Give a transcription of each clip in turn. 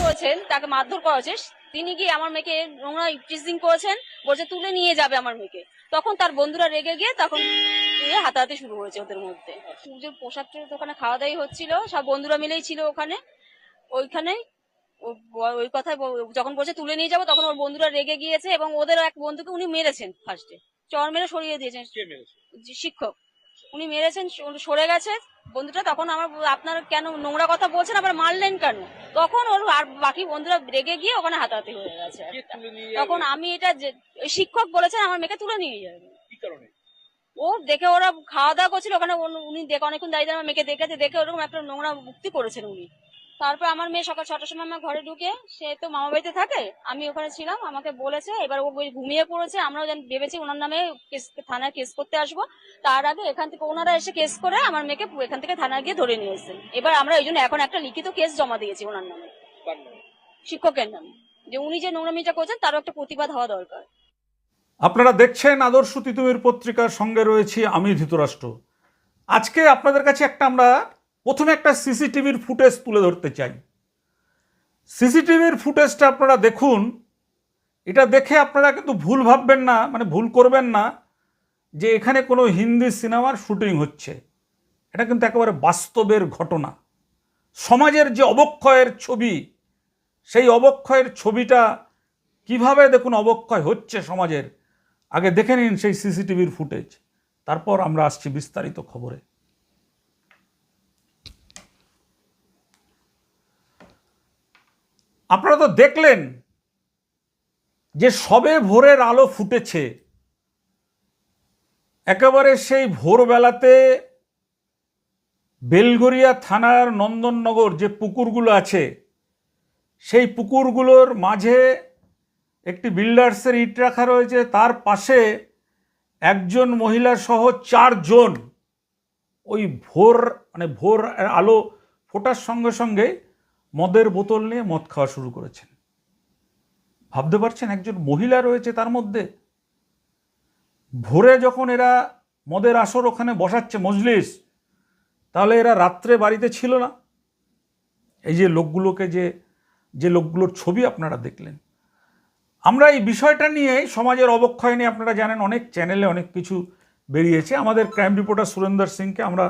করেছেন তাকে মারধর করা হয়েছে। তিনি গিয়ে আমার মেয়েকে নোংরা টিচিং করেছেন বলছে তুলে নিয়ে যাবে আমার মেয়েকে। তখন তার বন্ধুরা রেগে গিয়ে তখন হাতাহাতি শুরু হয়েছে ওদের মধ্যে। সূর্যের পোশাকটার দোকানে খাওয়া দাওয়াই হচ্ছিল সব বন্ধুরা মিলেই ছিল ওখানে। ওইখানে ওই কথায় যখন বলছে তুলে নিয়ে যাব তখন ওর বন্ধুরা রেগে গিয়েছে এবং ওদের এক বন্ধুকে উনি মেরেছেন ফার্স্টে চর মেরে সরিয়ে দিয়েছেন। শিক্ষক। উনি মেরেছেন সরে গেছে। বন্ধুটা তখন আমার আপনার কেন নোংরা কথা বলছেন আবার মারলেন কেন? তখন ওর আর বাকি বন্ধুরা রেগে গিয়ে ওখানে হাতাহাতি হয়ে গেছে। তখন আমি এটা শিক্ষক বলেছেন আমার মেয়েকে তুলে নিয়ে যাবে। ও দেখে ওরা খাওয়া দাওয়া করছিল ওখানে উনি- দেখে অনেকক্ষণ দাঁড়িয়ে আমার মেয়েকে দেখেছে দেখে ওরকম একটা নোংরা মুক্তি করেছেন উনি। তারপর আমার মেয়ে সকাল ছটার সময় আমার ঘরে ঢুকে সে তো মামা বাড়িতে থাকে আমি ওখানে ছিলাম আমাকে বলেছে এবার ও ওই ঘুমিয়ে পড়েছে আমরাও যেন ভেবেছি ওনার নামে কেস থানায় কেস করতে আসব। তার আগে এখান থেকে ওনারা এসে কেস করে আমার মেয়েকে এখান থেকে থানায় গিয়ে ধরে নিয়ে এসেছেন এবার আমরা এই জন্য এখন একটা লিখিত কেস জমা দিয়েছি ওনার নামে। নামে? শিক্ষকের নামে। যে উনি যে নোংরামিটা করছেন তারও একটা প্রতিবাদ হওয়া দরকার। আপনারা দেখছেন আদর্শ তিতুমির পত্রিকার সঙ্গে রয়েছি আমি ধৃতরাষ্ট্র। আজকে আপনাদের কাছে একটা আমরা প্রথমে একটা সিসিটিভির ফুটেজ তুলে ধরতে চাই। সিসিটিভির ফুটেজটা আপনারা দেখুন। এটা দেখে আপনারা কিন্তু ভুল ভাববেন না মানে ভুল করবেন না যে এখানে কোনো হিন্দি সিনেমার শুটিং হচ্ছে। এটা কিন্তু একেবারে বাস্তবের ঘটনা। সমাজের যে অবক্ষয়ের ছবি, সেই অবক্ষয়ের ছবিটা কীভাবে দেখুন অবক্ষয় হচ্ছে সমাজের, আগে দেখে নিন সেই সিসিটিভির ফুটেজ। তারপর আমরা আসছি বিস্তারিত খবরে। আপনারা তো দেখলেন যে সবে ভোরের আলো ফুটেছে। একেবারে সেই ভোরবেলাতে বেলগড়িয়া থানার নন্দননগর যে পুকুরগুলো আছে, সেই পুকুরগুলোর মাঝে একটি বিল্ডার্সের ইট রাখা রয়েছে। তার পাশে একজন মহিলা সহ চারজন ওই ভোর মানে ভোর আলো ফোটার সঙ্গে সঙ্গে মদের বোতল নিয়ে মদ খাওয়া শুরু করেছেন। ভাবতে পারছেন, একজন মহিলা রয়েছে তার মধ্যে? ভোরে যখন এরা মদের আসর ওখানে বসাচ্ছে মজলিস, তাহলে এরা রাত্রে বাড়িতে ছিল না? এই যে লোকগুলোকে যে যে লোকগুলোর ছবি আপনারা দেখলেন। আমরা এই বিষয়টা নিয়ে সমাজের অবক্ষয় নিয়ে আপনারা জানেন, অনেক চ্যানেলে অনেক কিছু বেরিয়েছে। আমাদের ক্রাইম রিপোর্টার সুরেন্দর সিংকে আমরা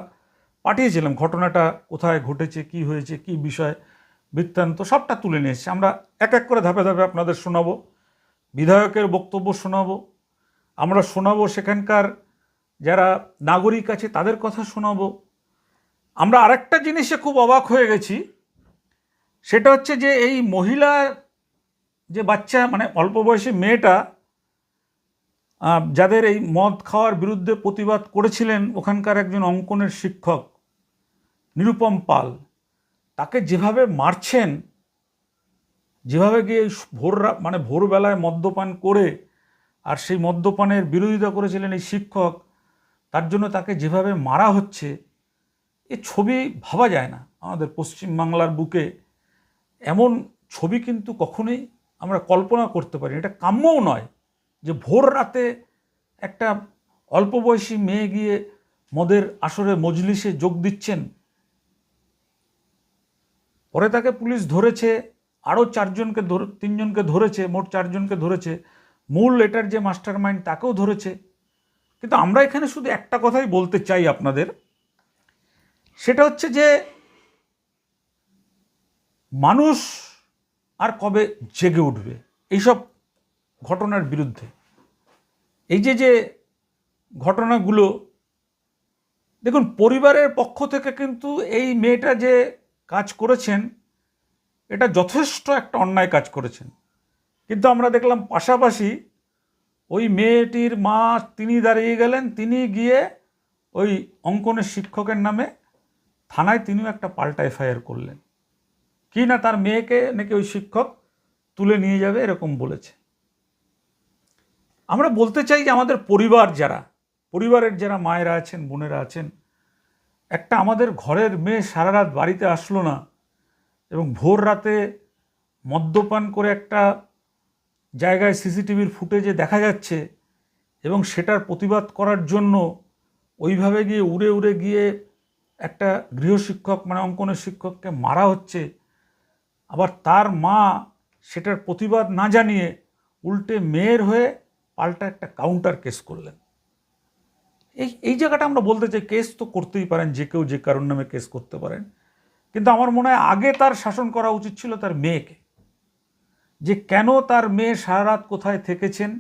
পাঠিয়েছিলাম, ঘটনাটা কোথায় ঘটেছে, কি হয়েছে, কি বিষয়। বৃত্তান্ত সবটা তুলে নিয়ে আমরা এক এক করে ধাপে ধাপে আপনাদের শোনাবো, বিধায়কের বক্তব্য শোনাবো, আমরা শোনাবো সেখানকার যারা নাগরিক আছে তাদের কথা শোনাবো। আমরা আরেকটা জিনিসে খুব অবাক হয়ে গেছি, সেটা হচ্ছে যে এই মহিলা যে বাচ্চা মানে অল্প বয়সী মেয়েটা যাদের এই মদ খাওয়ার বিরুদ্ধে প্রতিবাদ করেছিলেন ওখানকার একজন অঙ্কনের শিক্ষক, নিরুপম পাল। তাকে যেভাবে মারছেন, যেভাবে গিয়ে ভোর মানে ভোরবেলায় মদ্যপান করে আর সেই মদ্যপানের বিরোধিতা করেছিলেন এই শিক্ষক, তার জন্য তাকে যেভাবে মারা হচ্ছে, এ ছবি ভাবা যায় না আমাদের পশ্চিমবাংলার বুকে। এমন ছবি কিন্তু কখনোই আমরা কল্পনা করতে পারি এটা কাম্যও নয় যে ভোর রাতে একটা অল্প বয়সী মেয়ে গিয়ে মদের আসরে মজলিসে যোগ দিচ্ছেন। পরে তাকে পুলিশ ধরেছে, আরও চারজনকে ধরে, তিনজনকে ধরেছে, মোট চারজনকে ধরেছে। মূল এটার যে মাস্টার মাইন্ড তাকেও ধরেছে। কিন্তু আমরা এখানে শুধু একটা কথাই বলতে চাই আপনাদের। সেটা হচ্ছে যে, মানুষ আর কবে জেগে উঠবে? এইসব ঘটনার বিরুদ্ধে। এই যে যে ঘটনাগুলো, দেখুন, পরিবারের পক্ষ থেকে কিন্তু এই মেয়েটা যে কাজ করেছেন, এটা যথেষ্ট একটা অন্যায় কাজ করেছেন। কিন্তু আমরা দেখলাম পাশাপাশি ওই মেয়েটির মা তিনি দাঁড়িয়ে গেলেন, তিনি গিয়ে ওই অঙ্কনের শিক্ষকের নামে থানায় তিনিও একটা পাল্টা এফআইআর করলেন। কি না তার মেয়েকে নাকি ওই শিক্ষক তুলে নিয়ে যাবে এরকম বলেছে। আমরা বলতে চাই যে আমাদের পরিবার যারা, পরিবারের যারা মায়েরা আছেন, বোনেরা আছেন একটা আমাদের ঘরের মেয়ে সারা রাত বাড়িতে আসলো না এবং ভোর রাতে মদ্যপান করে একটা জায়গায় সিসিটিভির ফুটেজে দেখা যাচ্ছে এবং সেটার প্রতিবাদ করার জন্য ওইভাবে গিয়ে উড়ে উড়ে গিয়ে একটা গৃহশিক্ষক মানে অঙ্কনের শিক্ষককে মারা হচ্ছে। আবার তার মা সেটার প্রতিবাদ না জানিয়ে উল্টে মেয়ের হয়ে পাল্টা একটা কাউন্টার কেস করলেন। এই এই জায়গাটা আমরা বলতে চাই কেস তো করতেই পারেন, যে কেউ যে কারোর নামে কেস করতে পারেন। কিন্তু আমার মনে হয় আগে তার শাসন করা উচিত ছিল তার মেয়েকে। যে কেন তার মেয়ে সারা রাত কোথায় থেকেছেন?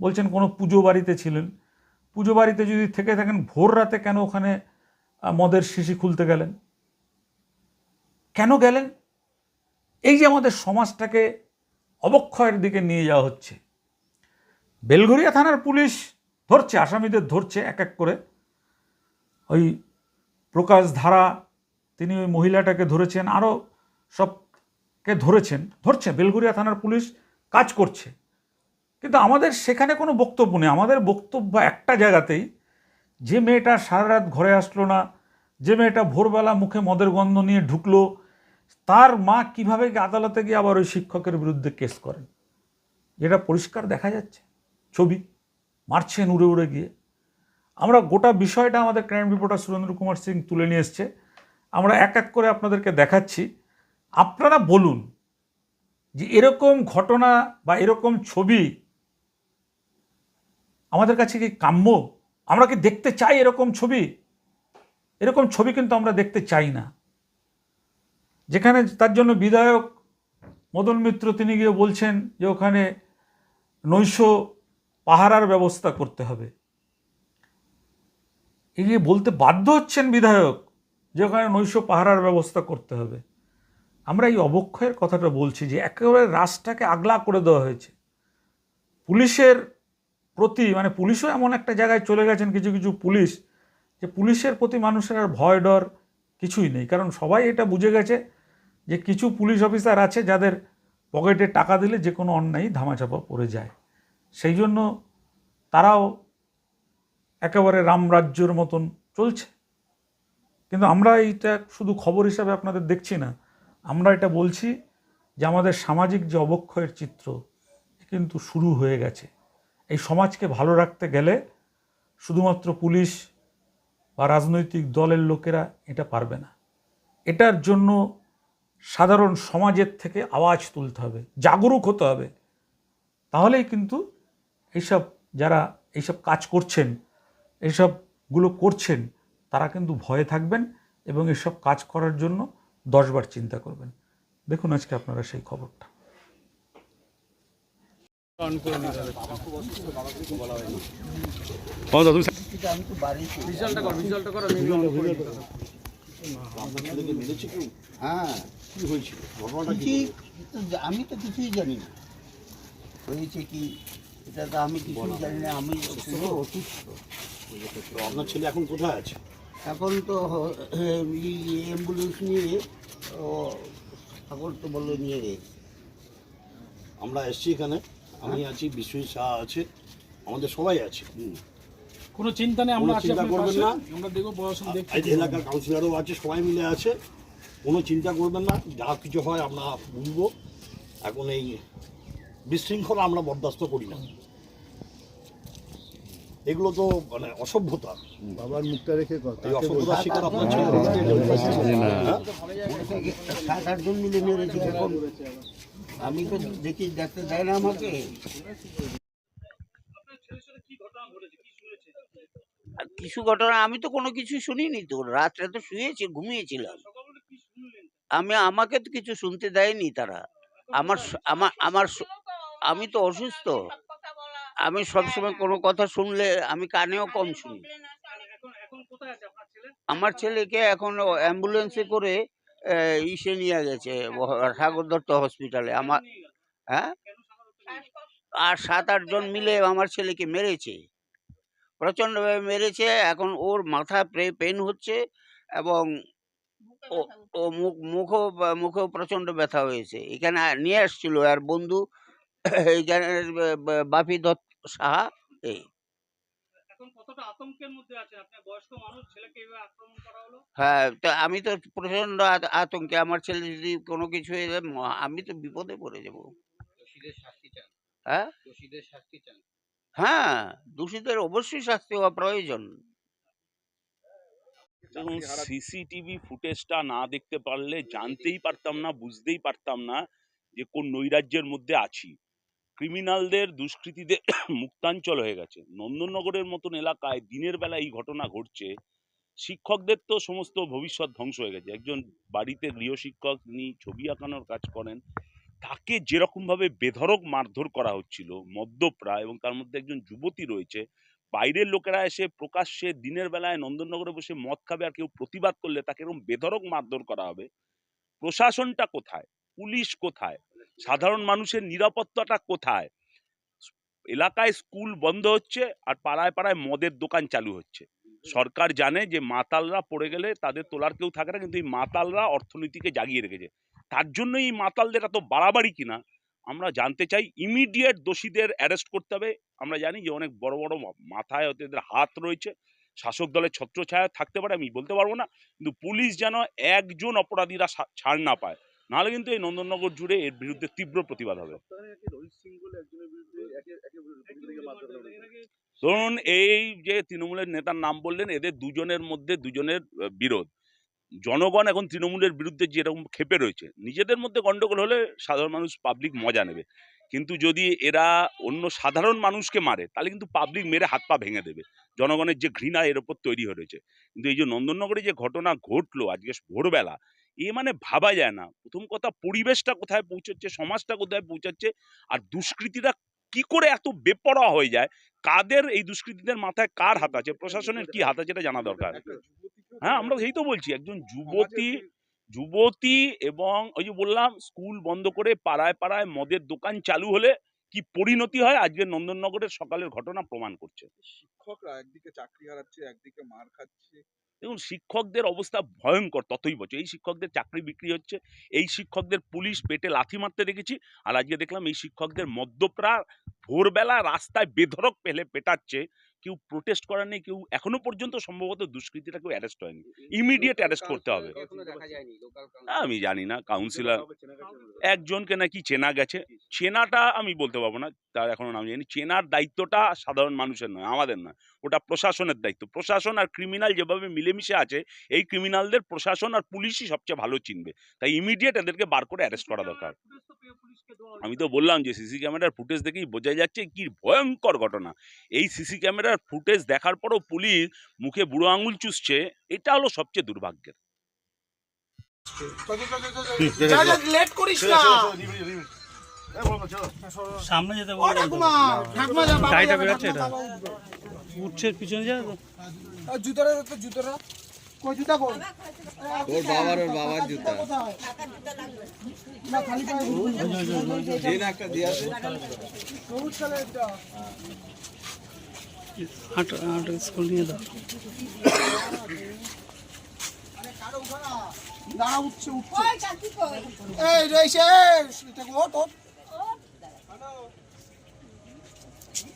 বলছেন কোনো পুজো বাড়িতে ছিলেন। পুজো বাড়িতে যদি থেকে থাকেন, ভোর রাতে কেন ওখানে মদের শিশি খুলতে গেলেন? কেন গেলেন? এই যে আমাদের সমাজটাকে অবক্ষয়ের দিকে নিয়ে যাওয়া হচ্ছে। বেলঘরিয়া থানার পুলিশ ধরছে, আসামিদের ধরছে এক এক করে। ওই প্রকাশ ধারা, তিনি ওই মহিলাটাকে ধরেছেন আরও সবকে ধরেছেন। ধরছে বেলঘরিয়া থানার পুলিশ কাজ করছে। কিন্তু আমাদের সেখানে কোনো বক্তব্য নেই। আমাদের বক্তব্য একটা জায়গাতেই, যে মেয়েটা সারা রাত ঘরে আসলো না, যে মেয়েটা ভোরবেলা মুখে মদের গন্ধ নিয়ে ঢুকলো, তার মা কীভাবে আদালতে গিয়ে আবার ওই শিক্ষকের বিরুদ্ধে কেস করেন? যেটা পরিষ্কার দেখা যাচ্ছে। ছবি। মারছেন উড়ে উড়ে গিয়ে। আমরা গোটা বিষয়টা আমাদের ক্রাইম রিপোর্টার সুরেন্দ্র কুমার সিং তুলে নিয়ে এসছে। আমরা এক এক করে আপনাদেরকে দেখাচ্ছি। আপনারা বলুন যে এরকম ঘটনা বা এরকম ছবি আমাদের কাছে কি কাম্য? আমরা কি দেখতে চাই এরকম ছবি? এরকম ছবি কিন্তু আমরা দেখতে চাই না। যেখানে তার জন্য বিধায়ক মদন মিত্র তিনি গিয়ে বলছেন যে ওখানে নৈশ পাহারার ব্যবস্থা করতে হবে। এগিয়ে বলতে বাধ্য হচ্ছেন বিধায়ক যে ওখানে নৈশ পাহারার ব্যবস্থা করতে হবে। আমরা এই অবক্ষয়ের কথাটা বলছি যে একেবারে রাস্তাকে আগলা করে দেওয়া হয়েছে। পুলিশের প্রতি মানে পুলিশও এমন একটা জায়গায় চলে গেছেন কিছু কিছু পুলিশ, যে পুলিশের প্রতি মানুষের আর ভয় ডর কিছুই নেই। কারণ সবাই এটা বুঝে গেছে যে কিছু পুলিশ অফিসার আছে যাদের পকেটে টাকা দিলে যে কোনো অন্যায় ধামাচাপা পড়ে যায়। সেই জন্য তারাও একেবারে রামরাজ্যর মতন চলছে। কিন্তু আমরা এইটা শুধু খবর হিসাবে আপনাদের দেখছি না। আমরা এটা বলছি যে আমাদের সামাজিক যে অবক্ষয়ের চিত্র কিন্তু শুরু হয়ে গেছে। এই সমাজকে ভালো রাখতে গেলে শুধুমাত্র পুলিশ বা রাজনৈতিক দলের লোকেরা এটা পারবে না। এটার জন্য সাধারণ সমাজের থেকে আওয়াজ তুলতে হবে, জাগরুক হতে হবে। তাহলেই কিন্তু এইসব যারা এইসব কাজ করছেন এইসবগুলো করছেন তারা কিন্তু ভয়ে থাকবেন এবং এসব কাজ করার জন্য দশবার চিন্তা করবেন। দেখুন আজকে আপনারা সেই খবরটা। আমি তো কিছুই জানি না। হয়েছে কি? এটা তো আমি কিছুই জানি না আমি পুরো অসুস্থ তো আপনার ছেলে এখন কোথায় আছে? এখন তো অ্যাম্বুলেন্স নিয়ে ও ঠাকুর তো বলল নিয়ে রে আমরা এসছি এখানে আমি আছি বিশ্বজিৎ শাহ আছে আমাদের সবাই আছে। কোনো চিন্তা নেই আমরা চিন্তা করবেন না। আমরা দেখব পড়াশোনা দেখছি এলাকার কাউন্সিলরও আছে সবাই মিলে আছে। কোনো চিন্তা করবেন না যা কিছু হয় আমরা বুঝব। এখন এই বিশৃঙ্খলা আমরা বরদাস্ত করি না এগুলো তো মানে অসভ্যতা বাবার মুখটা রেখে এই অসভ্যতার শিকার আপনার ছেলে হ্যাঁ? সাত আটজন মিলে মেরেছে এখন আমি তো দেখি দেখতে দেয় না আমাকে আর কিছু ঘটনা আমি তো কোনো কিছু শুনিনি তো রাত্রে তো শুয়েছি ঘুমিয়েছিলাম আমি আমাকে তো কিছু শুনতে দেয়নি তারা আমার আমার আমার আমি তো অসুস্থ। আমি সবসময় কোনো কথা শুনলে আমি কানেও কম শুনি। আমার ছেলেকে এখন অ্যাম্বুলেন্সে করে ইসে নিয়ে গেছে ঠাকুর দত্ত হসপিটালে। আমার হ্যাঁ? আর সাত আট জন মিলে আমার ছেলেকে মেরেছে। প্রচণ্ডভাবে মেরেছে এখন ওর মাথা পেন হচ্ছে এবং ও- ও মুখ মুখও মুখেও প্রচণ্ড ব্যথা হয়েছে। এখানে নিয়ে আসছিল আর বন্ধু এইখানে বাপি দত্ত সাহা এই। এখন কতটা আতঙ্কের মধ্যে আছে আপনার বয়স্ক মানুষ ছেলেকে এইভাবে আক্রমণ করা হলো? হ্যাঁ তো আমি তো প্রচণ্ড আতঙ্কে। আমার ছেলে যদি কোনো কিছু হয়ে আমি তো বিপদে পড়ে যাব। হ্যাঁ? হ্যাঁ দোষীদের অবশ্যই শাস্তি হওয়া প্রয়োজন। সিসিটিভি ফুটেজটা না দেখতে পারলে জানতেই পারতাম না বুঝতেই পারতাম না যে কোন নৈরাজ্যের মধ্যে আছি। ক্রিমিনালদের দুষ্কৃতীদের মুক্তাঞ্চল হয়ে গেছে। নন্দননগরের মতন এলাকায় দিনের বেলা এই ঘটনা ঘটছে। শিক্ষকদের তো সমস্ত ভবিষ্যৎ ধ্বংস হয়ে গেছে। একজন বাড়িতে গৃহশিক্ষক, তিনি ছবি আঁকানোর কাজ করেন। তাকে যেরকমভাবে বেধড়ক মারধর করা হচ্ছিল, মদ্যপ্রা এবং তার মধ্যে একজন যুবতী রয়েছে, বাইরের লোকেরা এসে প্রকাশ্যে দিনের বেলায় নন্দননগরে বসে মদ খাবে আর কেউ প্রতিবাদ করলে তাকে এরকম বেধরক মারধর করা হবে। প্রশাসনটা কোথায়? পুলিশ কোথায়? সাধারণ মানুষের নিরাপত্তাটা কোথায়? এলাকায় স্কুল বন্ধ হচ্ছে আর পাড়ায় পাড়ায় মদের দোকান চালু হচ্ছে। সরকার জানে যে মাতালরা পড়ে গেলে তাদের তোলার কেউ থাকে না, কিন্তু এই মাতালরা অর্থনীতিকে জাগিয়ে রেখেছে। তার জন্য এই মাতালদের এত বাড়াবাড়ি কিনা, আমরা জানতে চাই। ইমিডিয়েট দোষীদের অ্যারেস্ট করতে হবে। আমরা জানি যে অনেক বড় বড় মাথায় হতে এদের হাত রয়েছে। শাসক দলের ছত্রছায়া থাকতে পারে, আমি বলতে পারব না। কিন্তু পুলিশ যেন একজন অপরাধীরা ছাড় না পায়। নাহলে কিন্তু এই নন্দননগর জুড়ে এর বিরুদ্ধে তীব্র প্রতিবাদ হবে। ধরুন এই যে তৃণমূলের নেতার নাম বললেন এদের দুজনের মধ্যে দুজনের বিরোধ। জনগণ এখন তৃণমূলের বিরুদ্ধে যেরকম ক্ষেপে রয়েছে নিজেদের মধ্যে গন্ডগোল হলে সাধারণ মানুষ পাবলিক মজা নেবে। কিন্তু যদি এরা অন্য সাধারণ মানুষকে মারে তাহলে কিন্তু পাবলিক মেরে হাত পা ভেঙে দেবে। জনগণের যে ঘৃণা এর ওপর তৈরি হয়ে রয়েছে। কিন্তু এই যে নন্দননগরে যে ঘটনা ঘটলো আজকে ভোরবেলা এ মানে ভাবা যায় না। প্রথম কথা পরিবেশটা কোথায় পৌঁছচ্ছে, সমাজটা কোথায় পৌঁছাচ্ছে, আর দুষ্কৃতীরা কি করে এত বেপরোয়া হয়ে যায়? কাদের এই দুষ্কৃতীদের মাথায় কার হাত আছে? প্রশাসনের কি হাত আছে এটা জানা দরকার। হ্যাঁ আমরা সেই তো বলছি, একজন যুবতী যুবতী এবং ওই যে বললাম, স্কুল বন্ধ করে পাড়ায় পাড়ায় মদের দোকান চালু হলে কি পরিণতি হয়? আজকে নন্দননগরের সকালের ঘটনা প্রমাণ করছে। শিক্ষকরা একদিকে চাকরি হারাচ্ছে, একদিকে মার খাচ্ছে দেখুন, শিক্ষকদের অবস্থা ভয়ঙ্কর, ততই বছর এই শিক্ষকদের চাকরি বিক্রি হচ্ছে, এই শিক্ষকদের পুলিশ পেটে লাথি মারতে দেখেছি, আর আজকে দেখলাম এই শিক্ষকদের মদ্যপ্রা ভোরবেলা রাস্তায় বেধরক পেলে পেটাচ্ছে। কেউ প্রোটেস্ট করার নেই কেউ এখনও পর্যন্ত সম্ভবত দুষ্কৃতীরা কেউ অ্যারেস্ট হয়নি ইমিডিয়েট অ্যারেস্ট করতে হবে। আমি জানি না কাউন্সিলর একজনকে নাকি চেনা গেছে। চেনাটা আমি বলতে পারব না তার এখনও নাম জানি চেনার দায়িত্বটা সাধারণ মানুষের নয় আমাদের নয়। ওটা প্রশাসনের দায়িত্ব। প্রশাসন আর ক্রিমিনাল যেভাবে মিলেমিশে আছে এই ক্রিমিনালদের প্রশাসন আর পুলিশই সবচেয়ে ভালো চিনবে। তাই ইমিডিয়েট এদেরকে বার করে অ্যারেস্ট করা দরকার। আমি তো বললাম যে সিসি ক্যামেরার ফুটেজ দেখেই বোঝা যাচ্ছে কি ভয়ঙ্কর ঘটনা। এই সিসি ক্যামেরার ফুটেজ দেখার পরও পুলিশ মুখে বুড়ো আঙুল চুষছে এটা হলো সবচেয়ে দুর্ভাগ্যের। সামনে যেতে। উঠছে পিছনে যা। ও, জুতোটা জুতোটা কই জুতা? কই ওর বাবার ওর বাবার জুতা না খালি পায়ে দিন একটা দিয়ে আসে। সবুজ কালারটা হাঁটো হাঁটো স্কুল নিয়ে দাও। দাঁড়া উঠছে উঠছে। এই রয়েছে এটা ওট ওট ঠাকুমা যাবে ছাগল ধরতে ছাগল ধরতে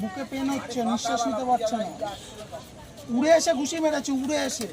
বুকে পেন হচ্ছে নিঃশ্বাস নিতে পারছে না। উড়ে এসে ঘুষি মেরেছে উড়ে এসে।